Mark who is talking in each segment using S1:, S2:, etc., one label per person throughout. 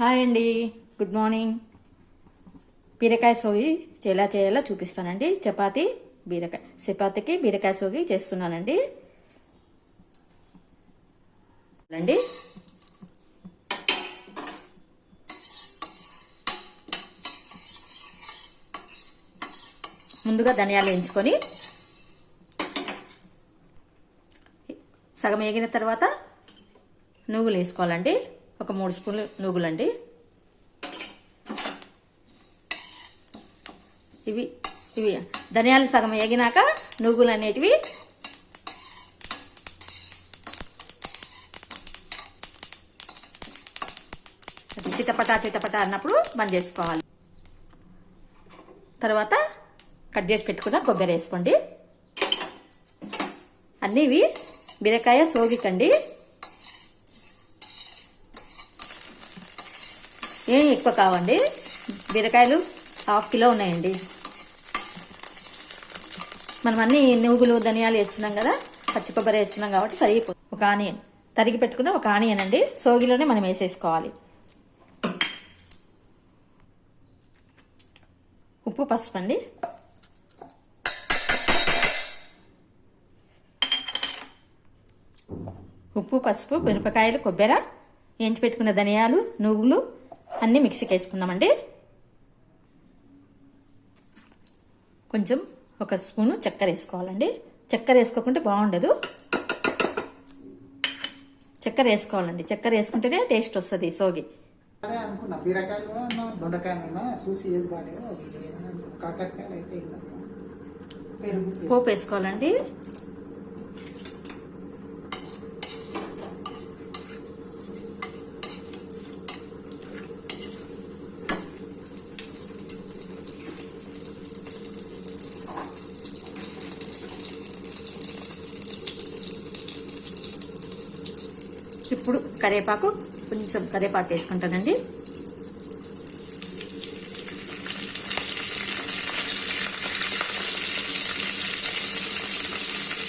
S1: Hi అండి. Good morning. బీరకాయ సోగి ఎలా చేయాలో చూపిస్తానండి. చపాతి బీరకాయ చపాతీకి బీరకాయ సోగి చేస్తున్నానండి. అండి ముందుగా ధనియాలు వేయించుకొని సగం వేగిన తర్వాత నువ్వులు వేసుకోవాలండి. ఒక మూడు స్పూన్లు నువ్వులండి. ఇవి ఇవి ధనియాలు సగం వేగినాక నువ్వులు అనేటివి చిటపట చిటపట అన్నప్పుడు బంద్ చేసుకోవాలి. తర్వాత కట్ చేసి పెట్టుకున్న కొబ్బరి వేసుకోండి. అన్నీ ఇవి బీరకాయ సోగికండి. ఏం ఎక్కువ కావండి? బీరకాయలు హాఫ్ కిలో ఉన్నాయండి. మనం అన్ని నువ్వులు ధనియాలు వేస్తున్నాం కదా పచ్చి కొబ్బరి వేస్తున్నాం కాబట్టి సరిగిపోతుంది ఒక ఆనియన్. తరిగి పెట్టుకున్న ఒక ఆనియన్ అండి. సోగిలోనే మనం వేసేసుకోవాలి. ఉప్పు పసుపు అండి. ఉప్పు పసుపు మిరపకాయలు కొబ్బరి వేయించి పెట్టుకున్న ధనియాలు నువ్వులు అన్నీ మిక్సీకి వేసుకుందామండి. కొంచెం ఒక స్పూను చక్కెర వేసుకోవాలండి. చక్కెర వేసుకోకుంటే బాగుండదు. చక్కెర వేసుకోవాలండి. చక్కెర వేసుకుంటేనే టేస్ట్ వస్తుంది సోగి.
S2: అదే అనుకున్నా బీరకాయలు అన్నా దొండకాయలు చూసి ఏది బాగాలేదో అది ఏదైనా అనుకున్నా. కాకరకాయలు అయితే ఇలా పెరుగు
S1: పోపు వేసుకోవాలండి ఇప్పుడు కరివేపాకు కొంచెం కరివేపాకు వేసుకుంటానండి.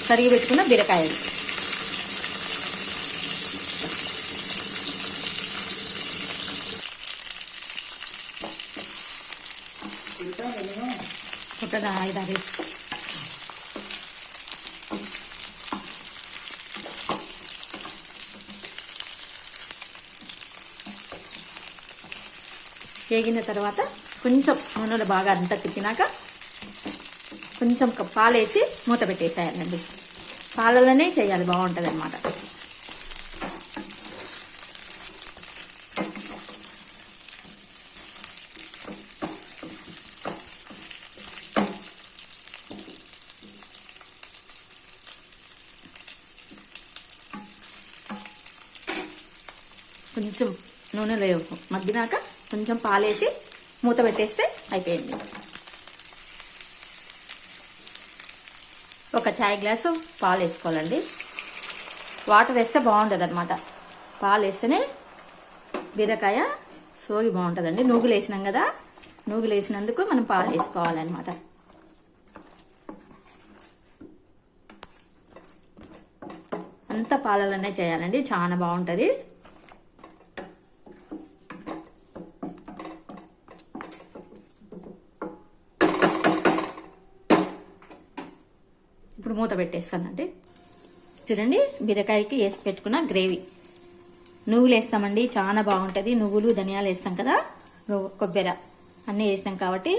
S1: కరిగి పెట్టుకున్న బీరకాయలు. పుట్టన ఐదారు వేగిన తర్వాత కొంచెం నూనెలో బాగా అంతా తిప్పినాక కొంచెం పాలేసి మూత పెట్టేసేయాలండి. పాలలోనే చేయాలి బాగుంటుంది అనమాట కొంచెం నూనెలో మగ్గినాక కొంచెం పాలేసి మూత పెట్టేస్తే అయిపోయింది. ఒక చాయ్ గ్లాసు పాలు వేసుకోవాలండి వాటర్ వేస్తే బాగుంటుంది అనమాట పాలు వేస్తేనే బీరకాయ సోగి బాగుంటుందండి. నూగులు వేసినాం కదా నూగులు వేసినందుకు మనం పాలు వేసుకోవాలన్నమాట. అంతా పాలలోనే చేయాలండి. చాలా బాగుంటుంది ఇప్పుడు మూత పెట్టేస్తానండి చూడండి బీరకాయకి వేసి పెట్టుకున్న గ్రేవీ. నువ్వులు వేస్తామండి చాలా బాగుంటుంది. నువ్వులు ధనియాలు వేస్తాం కదా? కొబ్బెర కొబ్బరి అన్నీ వేసినాం కాబట్టి.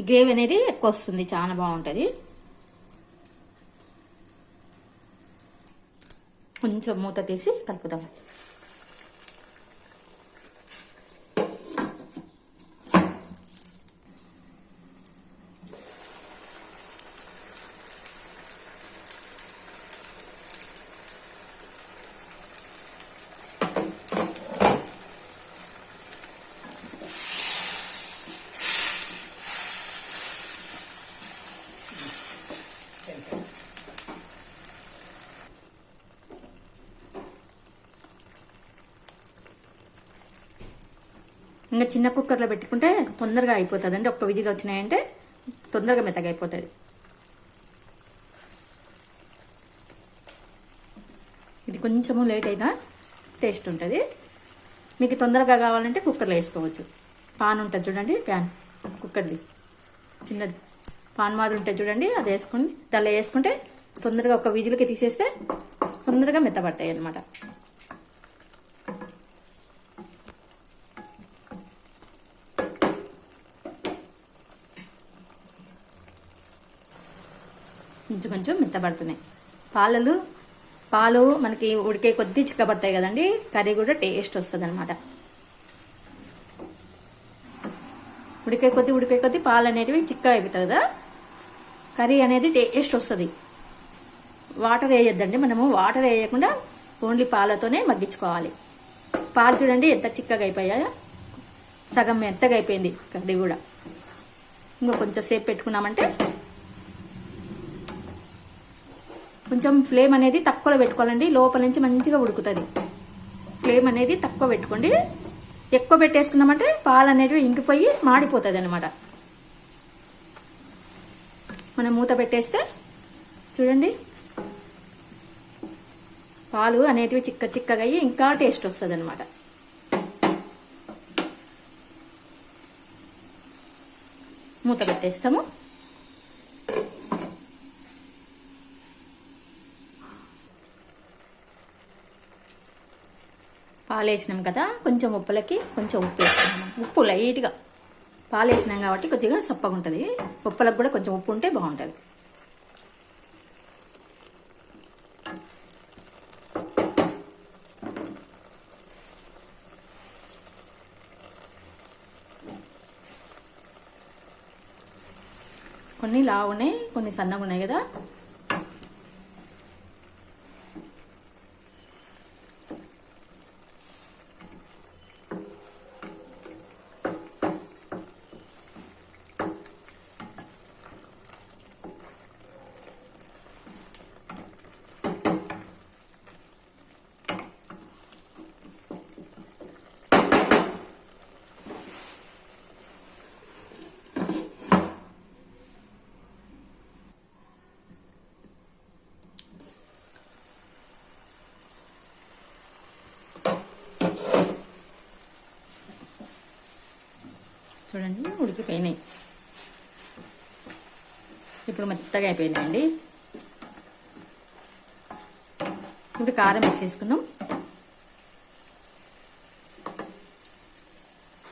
S1: ఈ గ్రేవీ అనేది ఎక్కువ వస్తుంది చాలా బాగుంటుంది. కొంచెం మూత తీసి కలుపుదాం. ఇంకా చిన్న కుక్కర్లో పెట్టుకుంటే తొందరగా అయిపోతుంది అండి ఒక్క విజిగా వచ్చినాయంటే తొందరగా మెత్తగా అయిపోతుంది. ఇది కొంచెము లేట్ అయినా టేస్ట్ ఉంటుంది. మీకు తొందరగా కావాలంటే కుక్కర్లో వేసుకోవచ్చు. పాన్ ఉంటుంది చూడండి ప్యాన్. కుక్కర్ది. చిన్నది. పాన్ మాదిరి ఉంటుంది చూడండి అది వేసుకుని దానిలో వేసుకుంటే తొందరగా ఒక విజిల్కి తీసేస్తే తొందరగా మెత్తబడతాయి అన్నమాట కొంచెం కొంచెం మెత్తబడుతున్నాయి పాలలు పాలు మనకి ఉడికే కొద్దీ చిక్కబడతాయి కదండి. కర్రీ కూడా టేస్ట్ వస్తుంది అనమాట ఉడికే కొద్దీ ఉడికే కొద్దీ పాలు అనేటివి చిక్క అయిపోతాయి కదా. కర్రీ అనేది టేస్ట్ వస్తుంది. వాటర్ వేయొద్దండి. మనము వాటర్ వేయకుండా ఓన్లీ పాలతోనే మగ్గించుకోవాలి. పాలు చూడండి ఎంత చిక్కగా అయిపోయాయో. సగం మెత్తగా అయిపోయింది కర్రీ కూడా. ఇంకో కొంచెం సేపు పెట్టుకున్నామంటే కొంచెం ఫ్లేమ్ అనేది తక్కువలో పెట్టుకోవాలండి. లోపల నుంచి మంచిగా ఉడుకుతుంది. ఫ్లేమ్ అనేది తక్కువ పెట్టుకోండి. ఎక్కువ పెట్టేసుకున్నామంటే పాలు అనేటివి ఇంకిపోయి మాడిపోతుంది అనమాట మనం మూత పెట్టేస్తే చూడండి. పాలు అనేటివి చిక్క చిక్కగా అయ్యి ఇంకా టేస్ట్ వస్తుంది అనమాట మూత పెట్టేస్తాము. పాలు వేసినాం కదా కొంచెం ఉప్పులకి కొంచెం ఉప్పు వేసుకున్నాం. ఉప్పు లైట్గా పాలు వేసినాం కాబట్టి కొద్దిగా సప్పగా ఉంటుంది ఉప్పులకు కూడా కొంచెం ఉప్పు ఉంటే బాగుంటుంది. కొన్ని లావు ఉన్నాయి కొన్ని సన్నగా ఉన్నాయి కదా. చూడండి. ఉడికిపోయినాయి. ఇప్పుడు మెత్తగా అయిపోయినాయండి. ఇప్పుడు కారం వేసేసుకున్నాం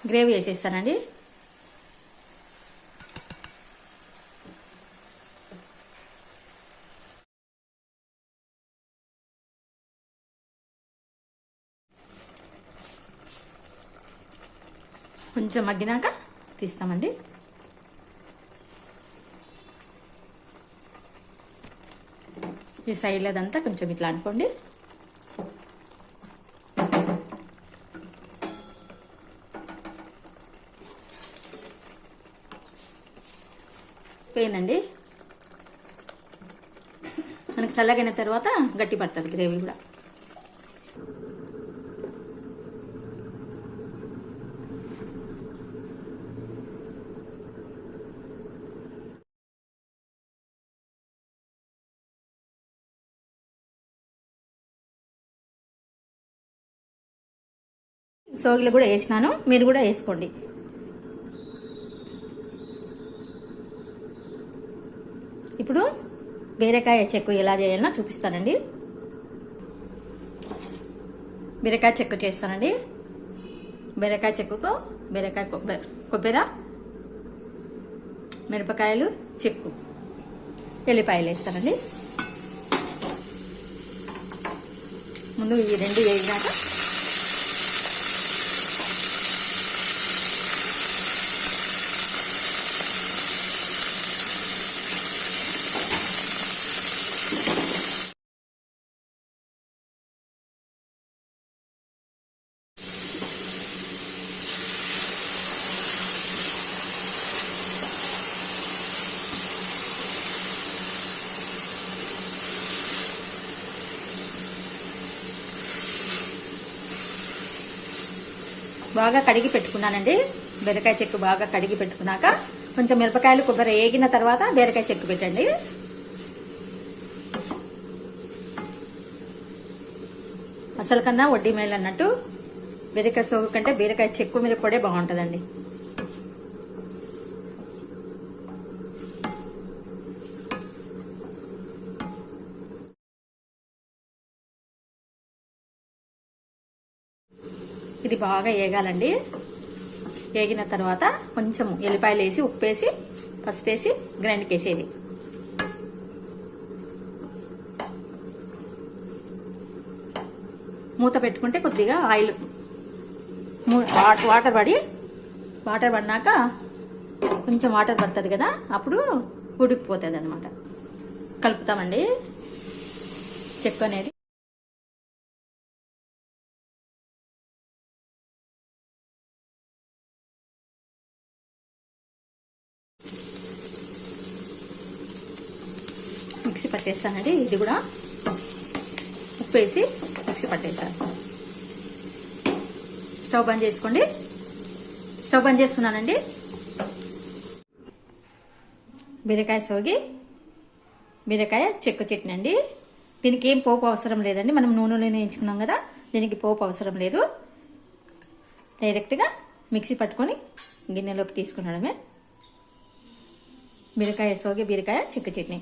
S1: గ్రేవీ వేసేస్తానండి. కొంచెం మగ్గినాక తీస్తామండి. ఈ సైడ్లదంతా కొంచెం ఇట్లా అనుకోండి. పోయిందండి మనకి చల్లగైన తర్వాత గట్టి పడుతుంది గ్రేవీ కూడా. సోగిలు కూడా వేసినాను. మీరు కూడా వేసుకోండి. ఇప్పుడు బీరకాయ చెక్కు ఎలా చేయాలన్నా చూపిస్తానండి. బీరకాయ చెక్కు చేస్తానండి. బీరకాయ చెక్కుతో బీరకాయ కొబ్బరి కొబ్బరి మిరపకాయలు చెక్కు ఎల్లిపాయలు వేస్తానండి. ముందు ఈ రెండు వేసినాక బాగా కడిగి పెట్టుకున్నానండి. బీరకాయ చెక్కు బాగా కడిగి పెట్టుకున్నాక కొంచెం మిరపకాయలు కొబ్బరి వేగిన తర్వాత బీరకాయ చెక్కు పెట్టండి. అసలు కన్నా వడ్డీ మేలు అన్నట్టు బీరకాయ సోగు కంటే బీరకాయ చెక్కు మిరపొడే బాగుంటుందండి. ఇది బాగా వేగాలండి వేగిన తర్వాత కొంచెం ఎల్లిపాయలు వేసి ఉప్పు వేసి పసుపు వేసి గ్రైండ్కి వేసేది మూత పెట్టుకుంటే కొద్దిగా ఆయిల్ మూ- వాటర్ పడి వాటర్ పడినాక కొంచెం వాటర్ పడుతుంది కదా అప్పుడు ఉడికిపోతుంది అనమాట కలుపుతామండి. చెక్కు అనేది. మిక్సీ పట్టేస్తానండి. ఇది కూడా ఉప్పు వేసి మిక్సీ పట్టేస్తాను స్టవ్ బంద్ చేసుకోండి. స్టవ్ బంద్ చేస్తున్నానండి. బీరకాయ సోగి బీరకాయ చెక్కు చట్నీ అండి దీనికి ఏం పోపు అవసరం లేదండి. మనం నూనెలో వేయించుకున్నాం కదా దీనికి పోపు అవసరం లేదు. డైరెక్ట్గా మిక్సీ పట్టుకొని గిన్నెలోకి తీసుకున్నాడమే. బీరకాయ సోగి బీరకాయ చెక్కు చట్నీ.